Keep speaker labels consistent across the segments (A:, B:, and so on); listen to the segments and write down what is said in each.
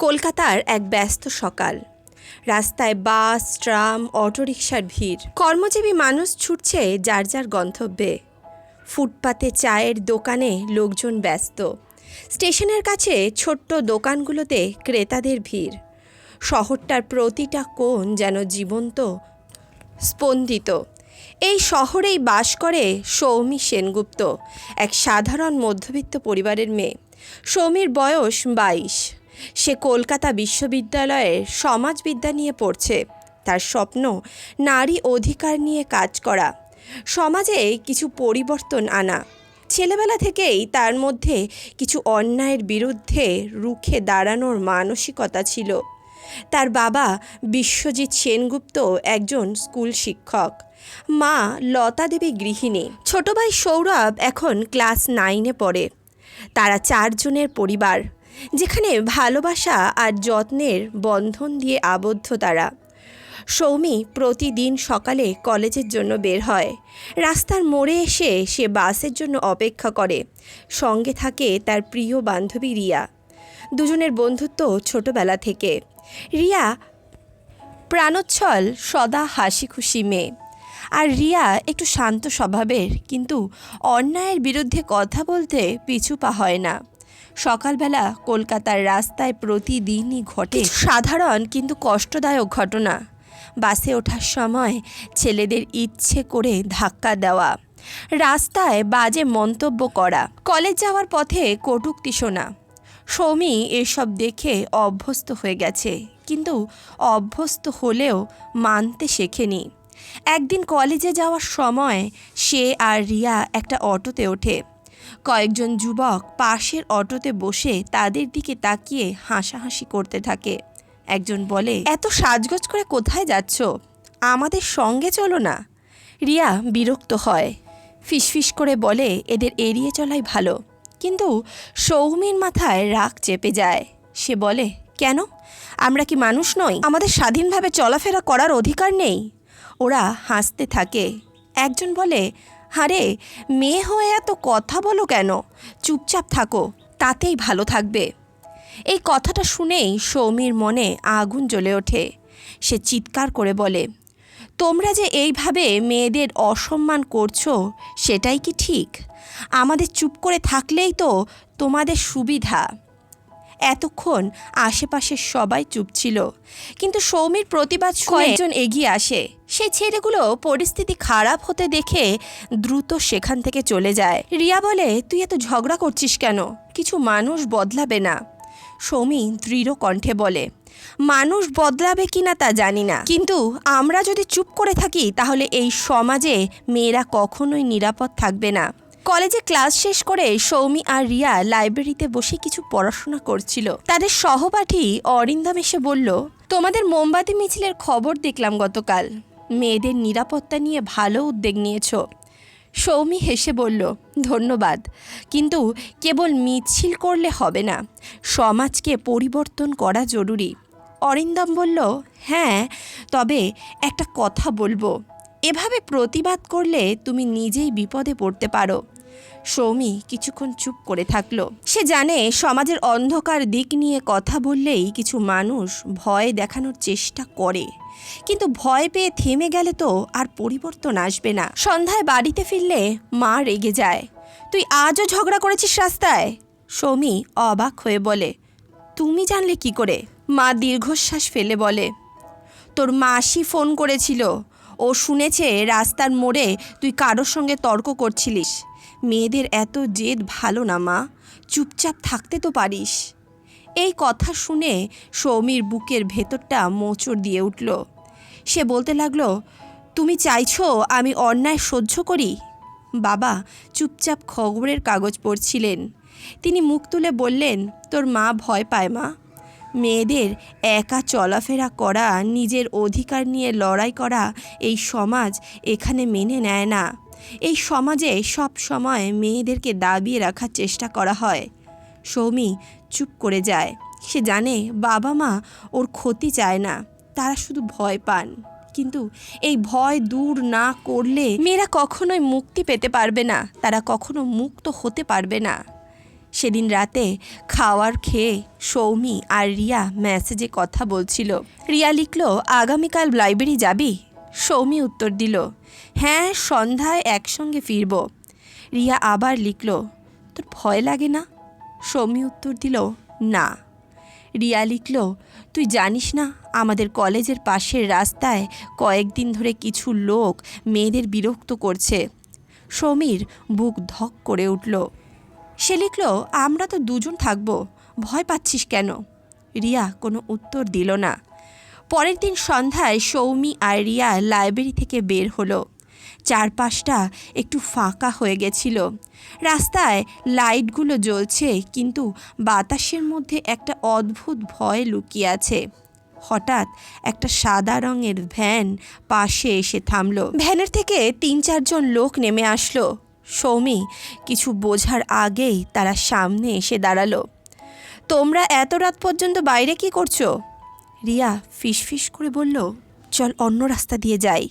A: কলকাতার এক ব্যস্ত সকাল। রাস্তায় বাস, ট্রাম, অটোরিকশার ভিড়। কর্মজীবী মানুষ ছুটছে যার যার গন্তব্যে। ফুটপাতে চায়ের দোকানে লোকজন ব্যস্ত। স্টেশনের কাছে ছোট্ট দোকানগুলোতে ক্রেতাদের ভিড়। শহরটার প্রতিটা কোণ যেন জীবন্ত, স্পন্দিত। এই শহরেই বাস করে সৌমি সেনগুপ্ত, এক সাধারণ মধ্যবিত্ত পরিবারের মেয়ে। সৌমির বয়স বাইশ। সে কলকাতা বিশ্ববিদ্যালয়ে সমাজবিদ্যা নিয়ে পড়ছে। তার স্বপ্ন, নারী অধিকার নিয়ে কাজ করা। সমাজে কিছু পরিবর্তন আনা। ছেলেবেলা থেকেই তার মধ্যে কিছু অন্যায়ের বিরুদ্ধে রুখে দাঁড়ানোর মানসিকতা ছিল। তার বাবা বিশ্বজিৎ সেনগুপ্ত একজন স্কুল শিক্ষক। মা লতা দেবী গৃহিণী। ছোট ভাই সৌরভ এখন ক্লাস নাইনে পড়ে। তারা চারজনের পরিবার। যেখানে ভালোবাসা আর যত্নের বন্ধন দিয়ে আবদ্ধ তারা। সৌমি প্রতিদিন সকালে কলেজের জন্য বের হয়। রাস্তার মোড়ে এসে সে বাসের জন্য অপেক্ষা করে। সঙ্গে থাকে তার প্রিয় বান্ধবী রিয়া। দুজনের বন্ধুত্ব ছোটবেলা থেকে। রিয়া প্রাণোচ্ছল, সদা হাসি খুশি মেয়ে। আর রিয়া একটু শান্ত স্বভাবের, কিন্তু অন্যায়ের বিরুদ্ধে কথা বলতে পিছু পা হয় না। সকালবেলা কলকাতার রাস্তায় প্রতিদিনই ঘটে সাধারণ কিন্তু কষ্টদায়ক ঘটনা। বাসে ওঠার সময় ছেলেদের ইচ্ছে করে ধাক্কা দেওয়া, রাস্তায় বাজে মন্তব্য করা, কলেজ যাওয়ার পথে কটূক্তি শোনা। সৌমি এসব দেখে অভ্যস্ত হয়ে গেছে, কিন্তু অভ্যস্ত হলেও মানতে শেখেনি। একদিন কলেজে যাওয়ার সময় সে আর রিয়া একটা অটোতে ওঠে। কয়েকজন যুবক পাশের অটোতে বসে তাদের দিকে তাকিয়ে হাসাহাসি করতে থাকে। একজন বলে, এত সাজগোজ করে কোথায় যাচ্ছ? আমাদের সঙ্গে চলো না। রিয়া বিরক্ত হয়। ফিসফিস করে বলে, এদের এড়িয়ে চলাই ভালো। কিন্তু সৌমির মাথায় রাগ চেপে যায়। সে বলে, কেন? আমরা কি মানুষ নই? আমাদের স্বাধীনভাবে চলাফেরা করার অধিকার নেই? ওরা হাসতে থাকে। একজন বলে হারে মেয়ে হয়ে এত কথা বলো কেন? চুপচাপ থাকো, তাতেই ভালো থাকবে। এই কথাটা শুনেই সৌমির মনে আগুন জ্বলে ওঠে। সে চিৎকার করে বলে, তোমরা যে এইভাবে মেয়েদের অসম্মান করছ, সেটাই কি ঠিক? আমাদের চুপ করে থাকলেই তো তোমাদের সুবিধা। এতক্ষণ আশেপাশের সবাই চুপ ছিল। কিন্তু সৌমির প্রতিবাদ কয়েকজন এগিয়ে আসে। সে ছেলেগুলো পরিস্থিতি খারাপ হতে দেখে দ্রুত সেখান থেকে চলে যায়। রিয়া বলে, তুই এত ঝগড়া করছিস কেন? কিছু মানুষ বদলাবে না। সৌমি দৃঢ় কণ্ঠে বলে, মানুষ বদলাবে কিনা তা জানি না। কিন্তু আমরা যদি চুপ করে থাকি, তাহলে এই সমাজে মেয়েরা কখনোই নিরাপদ থাকবে না। কলেজে ক্লাস শেষ করে সৌমি আর রিয়া লাইব্রেরিতে বসে কিছু পড়াশোনা করছিল। তাদের সহপাঠী অরিন্দম এসে বলল, তোমাদের মোমবাতি মিছিলের খবর দেখলাম গতকাল। মেয়েদের নিরাপত্তা নিয়ে ভালো উদ্যোগ নিয়েছ। সৌমি হেসে বলল, ধন্যবাদ। কিন্তু কেবল মিছিল করলে হবে না, সমাজকে পরিবর্তন করা জরুরি। অরিন্দম বলল হ্যাঁ তবে একটা কথা বলব। এভাবে প্রতিবাদ করলে তুমি নিজেই বিপদে পড়তে পারো। সৌমি কিছুক্ষণ চুপ করে থাকল। সে জানে সমাজের অন্ধকার দিক নিয়ে কথা বললেই কিছু মানুষ ভয় দেখানোর চেষ্টা করে। কিন্তু ভয় পেয়ে থেমে গেলে তো আর পরিবর্তন আসবে না। সন্ধ্যায় বাড়িতে ফিরলে মা রেগে যায়। তুই আজও ঝগড়া করেছিস রাস্তায়? সৌমি অবাক হয়ে বলে, তুমি জানলে কি করে? মা দীর্ঘশ্বাস ফেলে বলে, তোর মাসি ফোন করেছিল। ও শুনেছে রাস্তার মোড়ে তুই কারোর সঙ্গে তর্ক করছিলিস। মেয়েদের এত জেদ ভালো না মা, চুপচাপ থাকতে তো পারিস। এই কথা শুনে সৌমির বুকের ভেতরটা মোচড় দিয়ে উঠল। সে বলতে লাগল, তুমি চাইছো আমি অন্যায় সহ্য করি? বাবা, চুপচাপ খবরের কাগজ পড়ছিলেন। তিনি মুখ তুলে বললেন, তোর মা ভয় পায় মা। মেয়েদের একা চলাফেরা করা, নিজের অধিকার নিয়ে লড়াই করা এই সমাজ এখানে মেনে নেয় না। এই সমাজে সব সময় মেয়েদেরকে দাবিয়ে রাখার চেষ্টা করা হয়। সৌমি চুপ করে যায়। সে জানে বাবা মা ওর ক্ষতি চায় না। তারা শুধু ভয় পান। কিন্তু এই ভয় দূর না করলে মেয়েরা কখনোই মুক্তি পেতে পারবে না। তারা কখনো মুক্ত হতে পারবে না। সেদিন রাতে খাওয়ার খেয়ে সৌমি আর রিয়া মেসেজে কথা বলছিল। রিয়া লিখল, আগামীকাল লাইব্রেরি যাবি? সৌমি উত্তর দিল হ্যাঁ সন্ধ্যায় একসঙ্গে ফিরব। রিয়া আবার লিখল, তোর ভয় লাগে না? সৌমি উত্তর দিল, না। রিয়া লিখল, তুই জানিস না, আমাদের কলেজের পাশের রাস্তায় কয়েকদিন ধরে কিছু লোক মেয়েদের বিরক্ত করছে। সমীর বুক ধক করে উঠল। সে লিখল, আমরা তো দুজন থাকব, ভয় পাচ্ছিস কেন? রিয়া কোনো উত্তর দিল না। পরের দিন সন্ধ্যায় সৌমি আর রিয়া লাইব্রেরি থেকে বের হলো। চারপাশটা একটু ফাঁকা হয়ে গেছিল। রাস্তায় লাইটগুলো জ্বলছে, কিন্তু বাতাসের মধ্যে একটা অদ্ভুত ভয় লুকিয়ে আছে। হঠাৎ একটা সাদা রঙের ভ্যান পাশে এসে থামলো। ভ্যানের থেকে তিন চারজন লোক নেমে আসলো। সৌমি, কিছু বোঝার আগেই তারা সামনে এসে দাঁড়াল। তোমরা এত রাত পর্যন্ত বাইরে কি করছ? রিয়া ফিসফিস করে বলল, চল অন্য রাস্তা দিয়ে যাই।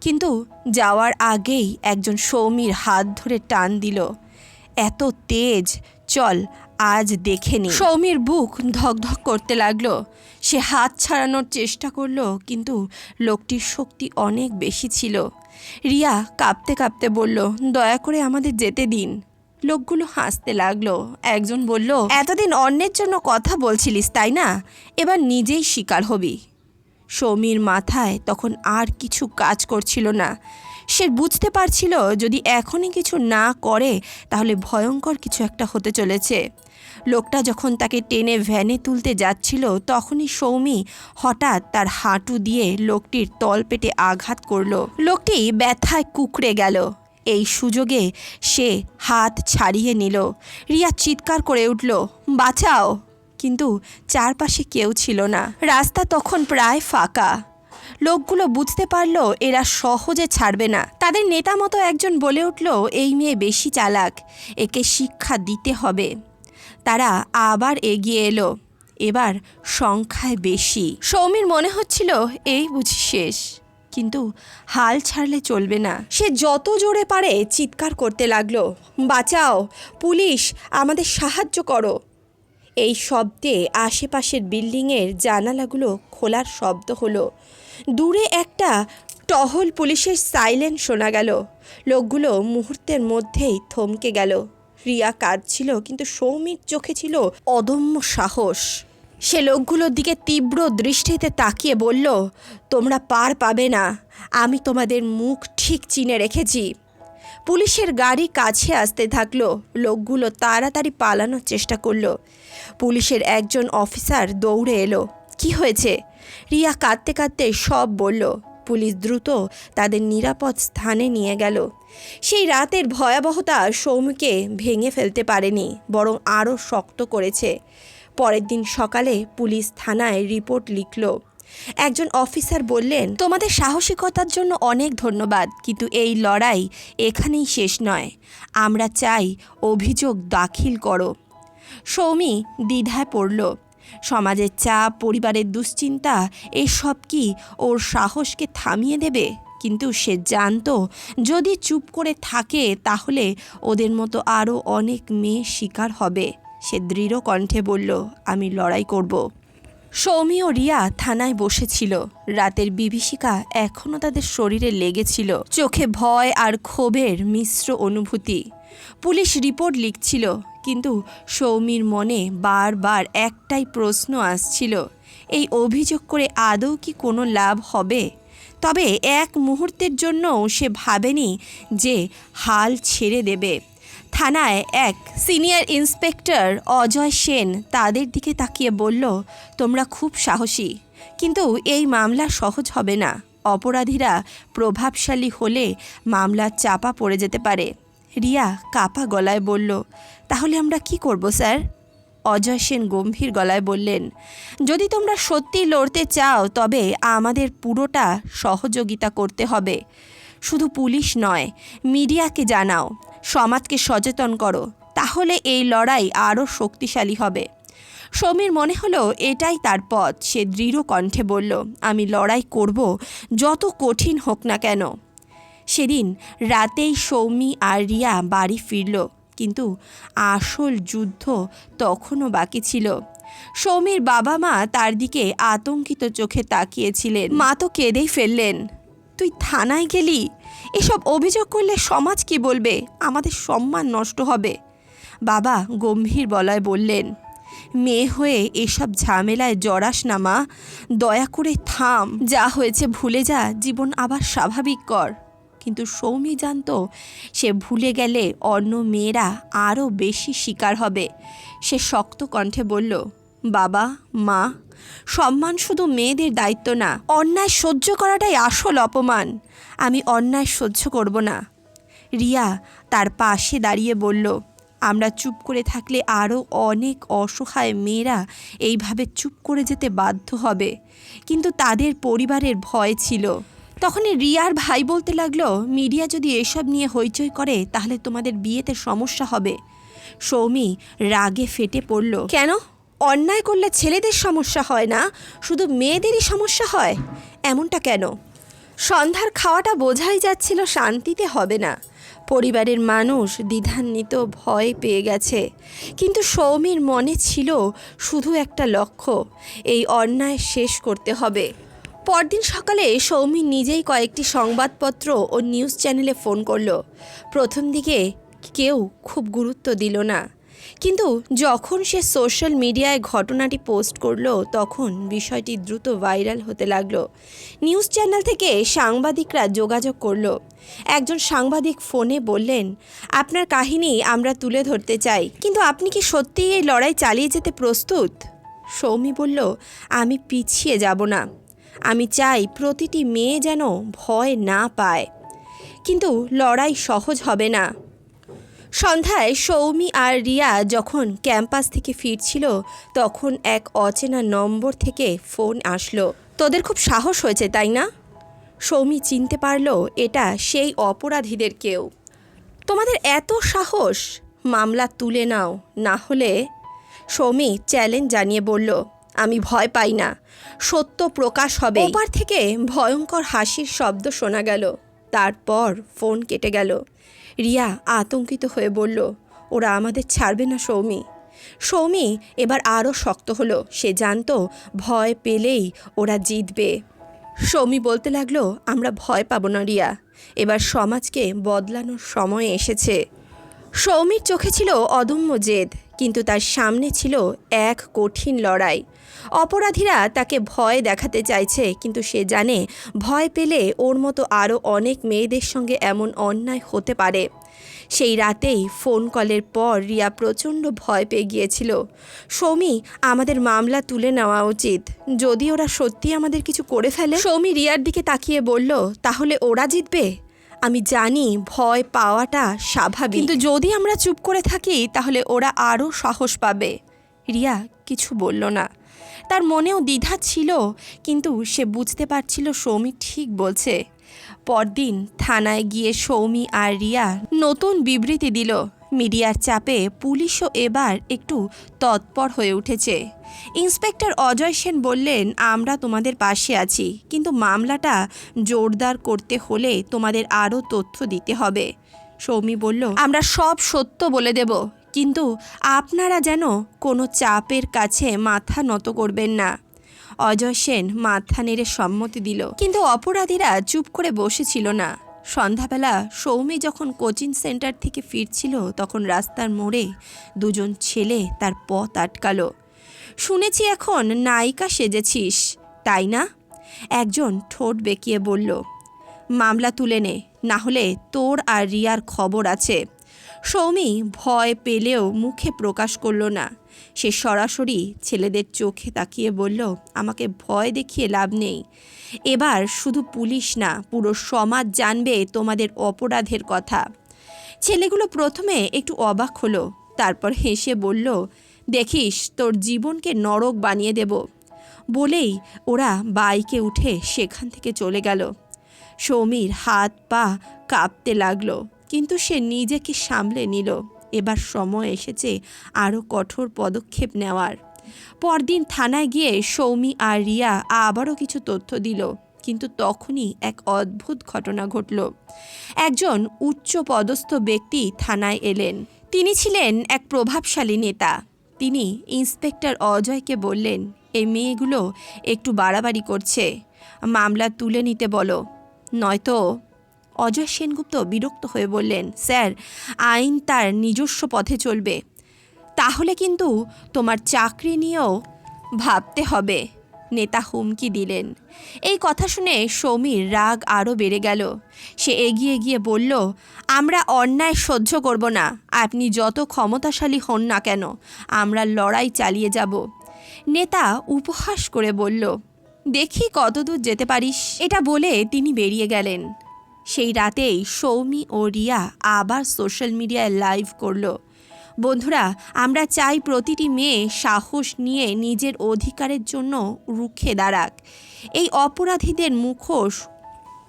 A: কিন্তু যাওয়ার আগেই একজন সৌমির হাত ধরে টান দিল। এত তেজ, চল আজ দেখে নি। সৌমির বুক ধকধক করতে লাগল। সে হাত ছাড়ানোর চেষ্টা করল, কিন্তু লোকটির শক্তি অনেক বেশি ছিল। রিয়া কাঁপতে কাঁপতে বলল, দয়া করে আমাদের যেতে দিন। লোকগুলো হাসতে লাগল। একজন বলল, এতদিন অন্যের জন্য কথা বলছিলিস, তাই না? এবার নিজেই শিকার হবি। সৌমির মাথায় তখন আর কিছু কাজ করছিল না। সে বুঝতে পারছিল, যদি এখনই কিছু না করে, তাহলে ভয়ঙ্কর কিছু একটা হতে চলেছে। লোকটা যখন তাকে টেনে ভ্যানে তুলতে যাচ্ছিল, তখনই সৌমি হঠাৎ তার হাঁটু দিয়ে লোকটির তলপেটে আঘাত করল। লোকটি ব্যথায় কুকড়ে গেল। এই সুযোগে সে হাত ছাড়িয়ে নিল। রিয়া চিৎকার করে উঠল, বাঁচাও! কিন্তু চারপাশে কেউ ছিল না। রাস্তা তখন প্রায় ফাঁকা। লোকগুলো বুঝতে পারল, এরা সহজে ছাড়বে না। তাদের নেতা মতো একজন বলে উঠল, এই মেয়ে বেশি চালাক, একে শিক্ষা দিতে হবে। তারা আবার এগিয়ে এলো। এবার সংখ্যায় বেশি। সৌমির মনে হচ্ছিল, এই বুঝি শেষ। কিন্তু হাল ছাড়লে চলবে না। সে যত জোরে পারে চিৎকার করতে লাগল, বাঁচাও, পুলিশ, আমাদের সাহায্য করো। এই শব্দে আশেপাশের বিল্ডিংয়ের জানালাগুলো খোলার শব্দ হলো। দূরে একটা টহল পুলিশের সাইলেন্ট শোনা গেল। লোকগুলো মুহূর্তের মধ্যেই থমকে গেল। রিয়া কাঁদছিল কিন্তু সৌমিক চোখে ছিল অদম্য সাহস। সে লোকগুলোর দিকে তীব্র দৃষ্টিতে তাকিয়ে বলল, তোমরা পার পাবে না, আমি তোমাদের মুখ ঠিক চিনে রেখেছি। পুলিশের গাড়ি কাছে আসতে থাকল, লোকগুলো তাড়াতাড়ি পালানোর চেষ্টা করল। পুলিশের একজন অফিসার দৌড়ে এলো, কি হয়েছে? রিয়া কাঁদতে কাঁদতে সব বলল পুলিশ দ্রুত তাদের নিরাপদ স্থানে নিয়ে গেল। সেই রাতের ভয়াবহতা সৌমিকে ভেঙে ফেলতে পারেনি, বরং আরও শক্ত করেছে। পরের দিন সকালে পুলিশ থানায় রিপোর্ট লিখল। একজন অফিসার বললেন, তোমাদের সাহসিকতার জন্য অনেক ধন্যবাদ, কিন্তু এই লড়াই এখানেই শেষ নয়। আমরা চাই অভিযোগ দাখিল করো। সৌমি দ্বিধায় পড়ল। সমাজের চাপ, পরিবারের দুশ্চিন্তা, এসব কি ওর সাহসকে থামিয়ে দেবে? কিন্তু সে জানতো, যদি চুপ করে থাকে, তাহলে ওদের মতো আরও অনেক মেয়ে শিকার হবে। সে দৃঢ় কণ্ঠে বলল, আমি লড়াই করব। সৌমি ও রিয়া থানায় বসেছিল। রাতের বিভীষিকা এখনও তাদের শরীরে লেগেছিল। চোখে ভয় আর ক্ষোভের মিশ্র অনুভূতি। পুলিশ রিপোর্ট লিখছিল, কিন্তু সৌমির মনে বারবার একটাই প্রশ্ন আসছিল, এই অভিযোগ করে আদৌ কি কোনো লাভ হবে? তবে এক মুহূর্তের জন্যও সে ভাবেনি যে হাল ছেড়ে দেবে। থানায় এক সিনিয়র ইন্সপেক্টর অজয় সেন তাদের দিকে তাকিয়ে বলল, তোমরা খুব সাহসী, কিন্তু এই মামলা সহজ হবে না। অপরাধীরা প্রভাবশালী হলে মামলা চাপা পড়ে যেতে পারে। রিয়া কাপা গলায় বলল, তাহলে আমরা কি করব, স্যার? অজয় সেন গম্ভীর গলায় বললেন, যদি তোমরা সত্যি লড়তে চাও, তবে আমাদের পুরোটা সহযোগিতা করতে হবে। শুধু পুলিশ নয়, মিডিয়াকে জানাও, সমাজকে সচেতন করো, তাহলে এই লড়াই আরও শক্তিশালী হবে। সমীর মনে হলো, এটাই তার পথ। সে দৃঢ় কণ্ঠে বলল, আমি লড়াই করব, যত কঠিন হোক না কেন। সেদিন রাতেই সৌমি আর রিয়া বাড়ি ফিরল, কিন্তু আসল যুদ্ধ তখনও বাকি ছিল। সৌমির বাবা মা তার দিকে আতঙ্কিত চোখে তাকিয়েছিলেন। মা তো কেঁদেই ফেললেন। তুই থানায় গেলি? এসব অভিযোগ করলে সমাজ কি বলবে? আমাদের সম্মান নষ্ট হবে। বাবা গম্ভীর বলায় বললেন, মেয়ে হয়ে এসব ঝামেলায় জড়াস না মা। দয়া করে থাম। যা হয়েছে ভুলে যা। জীবন আবার স্বাভাবিক কর। কিন্তু সৌমি জানতো, সে ভুলে গেলে অন্য মেয়েরা আরও বেশি শিকার হবে। সে শক্ত কণ্ঠে বলল, বাবা, মা, সম্মান শুধু মেয়েদের দায়িত্ব না, অন্যায় সহ্য করাটাই আসল অপমান। আমি অন্যায় সহ্য করব না। রিয়া তার পাশে দাঁড়িয়ে বলল, আমরা চুপ করে থাকলে আরও অনেক অসহায় মেয়েরা এইভাবে চুপ করে যেতে বাধ্য হবে। কিন্তু তাদের পরিবারের ভয় ছিল। তখনই রিয়ার ভাই বলতে লাগল, মিডিয়া যদি এসব নিয়ে হইচই করে, তাহলে তোমাদের বিয়েতে সমস্যা হবে। সৌমি রাগে ফেটে পড়ল, কেন? অন্যায় করলে ছেলেদের সমস্যা হয় না? শুধু মেয়েদেরই সমস্যা হয়? এমনটা কেন? সন্ধ্যার খাওয়াটা বোঝাই যাচ্ছিল শান্তিতে হবে না। পরিবারের মানুষ দ্বিধান্বিত ভয় পেয়ে গেছে। কিন্তু সৌমির মনে ছিল শুধু একটা লক্ষ্য, এই অন্যায় শেষ করতে হবে। পরদিন সকালে সৌমি নিজেই কয়েকটি সংবাদপত্র ও নিউজ চ্যানেলে ফোন করল। প্রথম দিকে কেউ খুব গুরুত্ব দিল না। কিন্তু যখন সে সোশ্যাল মিডিয়ায় ঘটনাটি পোস্ট করল, তখন বিষয়টি দ্রুত ভাইরাল হতে লাগল। নিউজ চ্যানেল থেকে সাংবাদিকরা যোগাযোগ করল। একজন সাংবাদিক ফোনে বললেন, আপনার কাহিনী আমরা তুলে ধরতে চাই, কিন্তু আপনি কি সত্যিই এই লড়াই চালিয়ে যেতে প্রস্তুত? সৌমি বলল, আমি পিছিয়ে যাব না। আমি চাই প্রতিটি মেয়ে যেন ভয় না পায়। কিন্তু লড়াই সহজ হবে না। সন্ধ্যায় সৌমি আর রিয়া যখন ক্যাম্পাস থেকে ফিরছিল, তখন এক অচেনা নম্বর থেকে ফোন আসলো। তোদের খুব সাহস হয়েছে, তাই না? সৌমি চিনতে পারল, এটা সেই অপরাধীদের কেউ। তোমাদের এত সাহস? মামলা তুলে নাও, না হলে? সৌমি চ্যালেঞ্জ জানিয়ে বলল আমি ভয় পাই না। সত্য প্রকাশ হবে ওপার থেকে ভয়ঙ্কর হাসির শব্দ শোনা গেল। তারপর ফোন কেটে গেল। রিয়া আতঙ্কিত হয়ে বলল, ওরা আমাদের ছাড়বে না, সৌমি। সৌমি এবার আরও শক্ত হলো। সে জানতো ভয় পেলেই ওরা জিতবে। সৌমি বলতে লাগল, আমরা ভয় পাবো না, রিয়া। এবার সমাজকে বদলানোর সময় এসেছে। সৌমির চোখে ছিল অদম্য জেদ। কিন্তু তার সামনে ছিল এক কঠিন লড়াই। অপরাধীরা তাকে ভয় দেখাতে চাইছে, কিন্তু সে জানে ভয় পেলে ওর মতো আরও অনেক মেয়েদের সঙ্গে এমন অন্যায় হতে পারে। সেই রাতেই ফোন কলের পর রিয়া প্রচণ্ড ভয় পেয়ে গিয়েছিল। সৌমি, আমাদের মামলা তুলে নেওয়া উচিত। যদি ওরা সত্যি আমাদের কিছু করে ফেলে? সৌমি রিয়ার দিকে তাকিয়ে বলল, তাহলে ওরা জিতবে? আমি জানি ভয় পাওয়াটা স্বাভাবিক। কিন্তু যদি আমরা চুপ করে থাকি, তাহলে ওরা আরও সাহস পাবে। রিয়া কিছু বলল না। তার মনেও দ্বিধা ছিল, কিন্তু সে বুঝতে পারছিল সৌমি ঠিক বলছে। পরদিন থানায় গিয়ে সৌমি আর রিয়া নতুন বিবৃতি দিল। মিডিয়ার চাপে পুলিশও এবার একটু তৎপর হয়ে উঠেছে। ইন্সপেক্টর অজয় সেন বললেন, আমরা তোমাদের পাশে আছি, কিন্তু মামলাটা জোরদার করতে হলে তোমাদের আরও তথ্য দিতে হবে। সৌমি বলল, আমরা সব সত্য বলে দেব, কিন্তু আপনারা যেন কোনো চাপের কাছে মাথা নত করবেন না। অজয় সেন মাথা নেড়ে সম্মতি দিল, কিন্তু অপরাধীরা চুপ করে বসেছিল না। সন্ধ্যাবেলা সৌমি যখন কোচিং সেন্টার থেকে ফিরছিল, তখন রাস্তার মোড়ে দুজন ছেলে তার পথ আটকালো। শুনেছি এখন নায়িকা সেজেছিস, তাই না? একজন ঠোঁট বেঁকিয়ে বলল, মামলা তুলে নে, না হলে তোর আর রিয়ার খবর আছে। সৌমি ভয় পেলেও মুখে প্রকাশ করল না। সে সরাসরি ছেলেদের চোখে তাকিয়ে বলল, আমাকে ভয় দেখিয়ে লাভ নেই। এবার শুধু পুলিশ না, পুরো সমাজ জানবে তোমাদের অপরাধের কথা। ছেলেগুলো প্রথমে একটু অবাক হলো, তারপর হেসে বলল দেখিস, তোর জীবনকে নরক বানিয়ে দেব। বলেই ওরা বাইকে উঠে সেখান থেকে চলে গেল। সৌমির হাত পা কাঁপতে লাগল, কিন্তু সে নিজেকে সামলে নিল। এবার সময় এসেছে আরও কঠোর পদক্ষেপ নেওয়ার। পরদিন থানায় গিয়ে সৌমি আর রিয়া আবারও কিছু তথ্য দিল, কিন্তু তখনই এক অদ্ভুত ঘটনা ঘটল। একজন উচ্চ পদস্থ ব্যক্তি থানায় এলেন। তিনি ছিলেন এক প্রভাবশালী নেতা। তিনি ইন্সপেক্টর অজয়কে বললেন এই মেয়েগুলো একটু বাড়াবাড়ি করছে। মামলা তুলে নিতে বলো। নয়তো অজয় সেনগুপ্ত বিরক্ত হয়ে বললেন, স্যার, আইন তার নিজস্ব পথে চলবে। তাহলে কিন্তু তোমার চাকরি নিয়েও ভাবতে হবে। নেতা হুমকি দিলেন। এই কথা শুনে সৌমির রাগ আরও বেড়ে গেল। সে এগিয়ে গিয়ে বলল, আমরা অন্যায় সহ্য করব না। আপনি যত ক্ষমতাশালী হন না কেন, আমরা লড়াই চালিয়ে যাব। নেতা উপহাস করে বলল, দেখি কতদূর যেতে পারিস। এটা বলে তিনি বেরিয়ে গেলেন। সেই রাতেই সৌমি ও রিয়া আবার সোশ্যাল মিডিয়ায় লাইভ করল। বন্ধুরা, আমরা চাই প্রতিটি মেয়ে সাহস নিয়ে নিজের অধিকারের জন্য রুখে দাঁড়াক। এই অপরাধীদের মুখোশ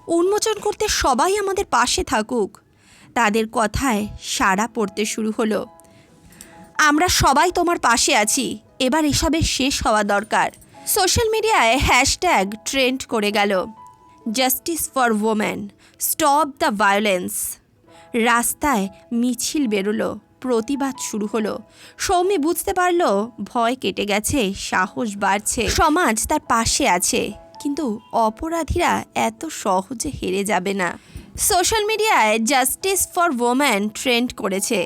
A: উন্মোচন করতে সবাই আমাদের পাশে থাকুক। তাদের কথায় সাড়া পড়তে শুরু হলো। আমরা সবাই তোমার পাশে আছি। এবার এসবের শেষ হওয়া দরকার। সোশ্যাল মিডিয়ায় হ্যাশট্যাগ ট্রেন্ড করে গেল। Justice for women, stop the violence. রাস্তায় মিছিল বেরোলো। প্রতিবাদ শুরু হলো। সৌমি বুঝতে পারল, ভয় কেটে গেছে, সাহস বাড়ছে। সমাজ তার পাশে আছে, কিন্তু অপরাধীরা এত সহজে হেরে যাবে না। সোশ্যাল মিডিয়ায় জাস্টিস ফর ওম্যান ট্রেন্ড করেছে।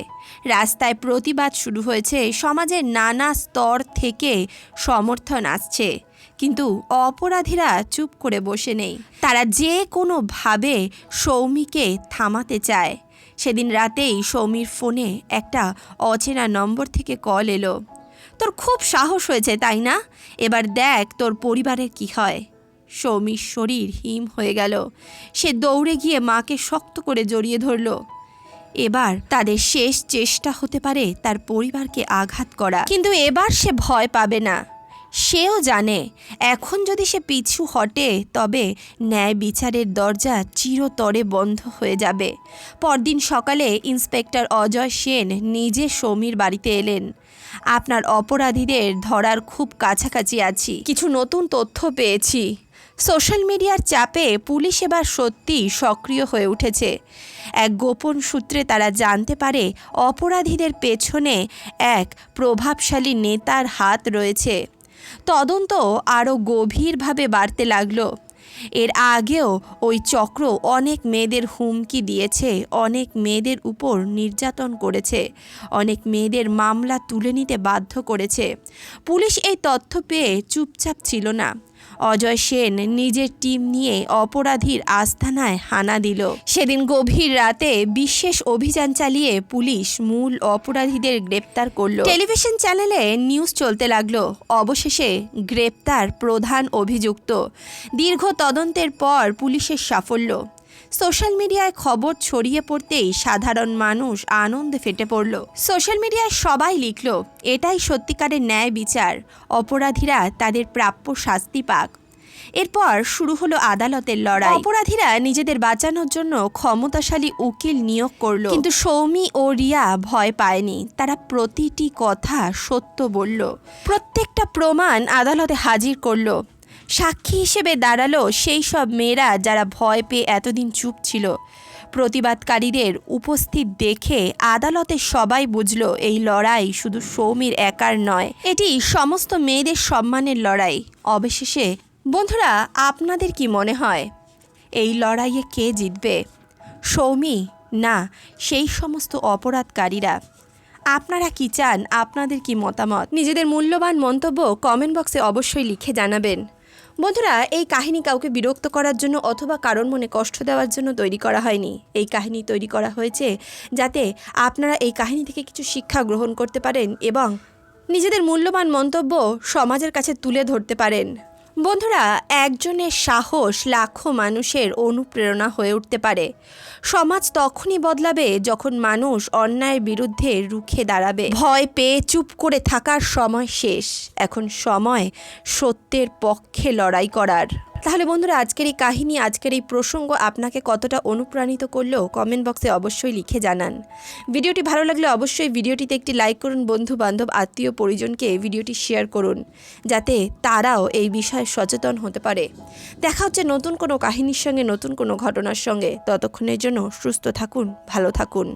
A: রাস্তায় প্রতিবাদ শুরু হয়েছে, সমাজের নানা স্তর থেকে সমর্থন আসছে। কিন্তু অপরাধীরা চুপ করে বসে নেই। তারা যে কোনোভাবে সৌমিকে থামাতে চায়। সেদিন রাতেই সৌমির ফোনে একটা অচেনা নম্বর থেকে কল এলো। তোর খুব সাহস হয়েছে, তাই না? এবার দেখ তোর পরিবারের কি হয়। সৌমির শরীর হিম হয়ে গেল। সে দৌড়ে গিয়ে মাকে শক্ত করে জড়িয়ে ধরল। এবার তাদের শেষ চেষ্টা হতে পারে তার পরিবারকে আঘাত করা। কিন্তু এবার সে ভয় পাবে না। সেও জানে, এখন যদি সে পিছু হটে, তবে ন্যায় বিচারের দরজা চিরতরে বন্ধ হয়ে যাবে। পরদিন সকালে ইন্সপেক্টর অজয় সেন নিজে সমীর বাড়িতে এলেন। আপনার অপরাধীদের ধরার খুব কাছাকাছি আছি। কিছু নতুন তথ্য পেয়েছি। সোশ্যাল মিডিয়ার চাপে পুলিশ এবার সত্যি সক্রিয় হয়ে উঠেছে। এক গোপন সূত্রে তারা জানতে পারে, অপরাধীদের পেছনে এক প্রভাবশালী নেতার হাত রয়েছে। তদন্ত আরও গভীরভাবে বাড়তে লাগল। এর আগেও ওই চক্র অনেক মেয়েদের হুমকি দিয়েছে, অনেক মেয়েদের উপর নির্যাতন করেছে, অনেক মেয়েদের মামলা তুলে নিতে বাধ্য করেছে। পুলিশ এই তথ্য পেয়ে চুপচাপ ছিল না। অজয় সেন নিজের টিম নিয়ে অপরাধীর আস্থানায় হানা দিল। সেদিন গভীর রাতে বিশেষ অভিযান চালিয়ে পুলিশ মূল অপরাধীদের গ্রেপ্তার করল। টেলিভিশন চ্যানেলে নিউজ চলতে লাগল। অবশেষে গ্রেপ্তার প্রধান অভিযুক্ত। দীর্ঘ তদন্তের পর পুলিশের সাফল্য। সোশ্যাল মিডিয়ায় খবর ছড়িয়ে পড়তেই সাধারণ মানুষ আনন্দে ফেটে পড়ল। সোশ্যাল মিডিয়ায় সবাই লিখল, এটাই সত্যিকারের ন্যায় বিচার। অপরাধীরা তাদের প্রাপ্য শাস্তি পাক। এরপর শুরু হলো আদালতের লড়াই। অপরাধীরা নিজেদের বাঁচানোর জন্য ক্ষমতাশালী উকিল নিয়োগ করল। কিন্তু সৌমি ও রিয়া ভয় পায়নি। তারা প্রতিটি কথা সত্য বলল। প্রত্যেকটা প্রমাণ আদালতে হাজির করল। সাক্ষী হিসেবে দাঁড়াল সেই সব মেয়েরা যারা ভয় পেয়ে এতদিন চুপ ছিল। প্রতিবাদকারীদের উপস্থিত দেখে আদালতে সবাই বুঝল এই লড়াই শুধু সৌমির একার নয়, এটি সমস্ত মেয়েদের সম্মানের লড়াই। অবশেষে, বন্ধুরা, আপনাদের কি মনে হয়, এই লড়াইয়ে কে জিতবে? সৌমি, না, সেই সমস্ত অপরাধকারীরা। আপনারা কি চান, আপনাদের কি মতামত? নিজেদের মূল্যবান মন্তব্য কমেন্ট বক্সে অবশ্যই লিখে জানাবেন। বন্ধুরা, এই কাহিনী কাউকে বিরক্ত করার জন্য অথবা কারণ মনে কষ্ট দেওয়ার জন্য তৈরি করা হয়নি। এই কাহিনী তৈরি করা হয়েছে যাতে আপনারা এই কাহিনী থেকে কিছু শিক্ষা গ্রহণ করতে পারেন এবং নিজেদের মূল্যবান মন্তব্য সমাজের কাছে তুলে ধরতে পারেন। বন্ধুরা, একজনের সাহস লাখো মানুষের অনুপ্রেরণা হয়ে উঠতে পারে। সমাজ তখনই বদলাবে যখন মানুষ অন্যায়ের বিরুদ্ধে রুখে দাঁড়াবে। ভয় পেয়ে চুপ করে থাকার সময় শেষ। এখন সময় সত্যের পক্ষে লড়াই করার। তাহলে বন্ধুরা, আজকের এই কাহিনী, আজকের এই প্রসঙ্গ আপনাকে কতটা অনুপ্রাণিত করলেও কমেন্ট বক্সে অবশ্যই লিখে জানান। ভিডিওটি ভালো লাগলে অবশ্যই ভিডিওটিতে একটি লাইক করুন বন্ধু বান্ধব আত্মীয় পরিজনকে ভিডিওটি শেয়ার করুন, যাতে তারাও এই বিষয়ে সচেতন হতে পারে। দেখা হচ্ছে নতুন কোনো কাহিনীর সঙ্গে, নতুন কোনো ঘটনার সঙ্গে। ততক্ষণের জন্য সুস্থ থাকুন, ভালো থাকুন।